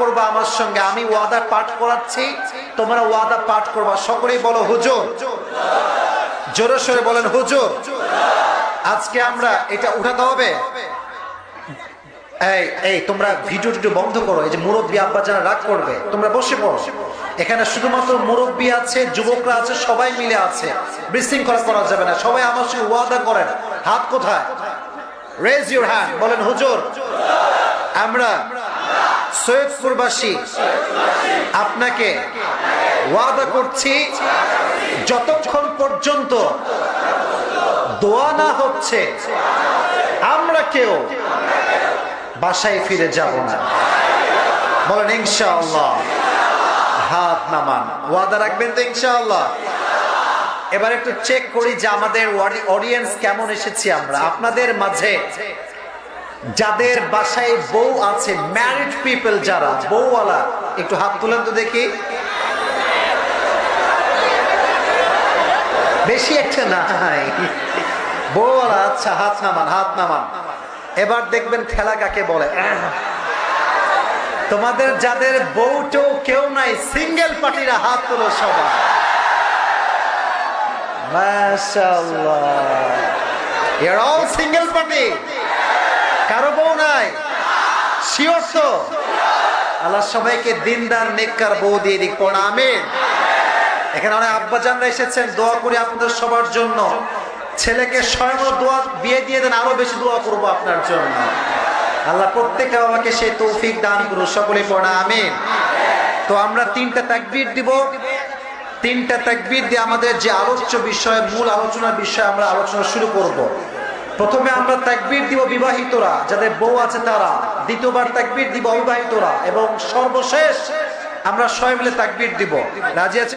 করবা আমার সঙ্গে, আমি ওয়াদা পাঠ করাচ্ছি, তোমরা ওয়াদা পাঠ করবা। সকলেই বলো, হুজুর। জোরে সোরে বলেন, হুজুর। আজকে আমরা এটা উঠাতে হবে। এই এই, তোমরা ভিডিও টিডিও বন্ধ করো। এই যে মুরব্বী আব্বা যারা রাগ করবে, তোমরা বসে পড়ো। এখানে শুধুমাত্র মুরব্বী আছে, যুবকরা আছে, সবাই মিলে আছে। বিশৃঙ্খলা করা যাবে না। সবাই আমার সঙ্গে ওয়াদা করেন। হাত কোথায়? রেজ ইউর হ্যান্ড বলেন, হুজুর। আমরা সৈয়দপুরবাসী, আপনাকে ওয়াদা করছি, যতক্ষণ পর্যন্ত দোয়া না হচ্ছে, আমরা কেউ বাসায় ফিরে যাব না। বলেন, ইনশাআল্লাহ, হাত নামান। ওয়াদা রাখবেন তো, ইনশাআল্লাহ। এবার একটু চেক করি যে আমাদের অডিয়েন্স কেমন এসেছি আমরা। আপনাদের মাঝে যাদের বাসায় বউ আছে ম্যারিড পিপল যারা, বউওয়ালা, একটু হাত তুলেন তো দেখি। বেশি একটা নাই। বউওয়ালা আচ্ছা হাত নামান হাত নামান। এবার দেখবেন খেলা কাকে বলে। তোমাদের যাদের বউটো কেউ নাই সিঙ্গেল পার্টিরা হাত তুলো সবাই। মাশাআল্লাহ। You're all single party. কারও বউ নাই? শিওর তো। আল্লাহ সবাইকে দিনদার, নেককার বউ দিয়ে দিক, পড়া। আমিন। এখানে অনেক আব্বাজানরা এসেছেন, দোয়া করি আপনাদের সবার জন্য। ছেলেকে স্বয়ং দোয়া, বিয়ে দিয়ে দেন, আরও বেশি দোয়া করব আপনার জন্য। আল্লাহ প্রত্যেকে আমাকে সেই তৌফিক দান করুন সকলে পড়া। আমিন। তো আমরা তিনটা তাকবীর দিব। তিনটা তাকবীর দিয়ে আমাদের যে আলোচ্য বিষয়, মূল আলোচনার বিষয় আমরা আলোচনা শুরু করব। প্রথমে আমরা তাকবীর দিব বিবাহিতরা, যাদের বউ আছে তারা। দ্বিতীয়বার তাকবীর দিব অবিবাহিতরা। এবং সর্বশেষ আমরা সবাই মিলে তাকবির দিব। রাজি আছে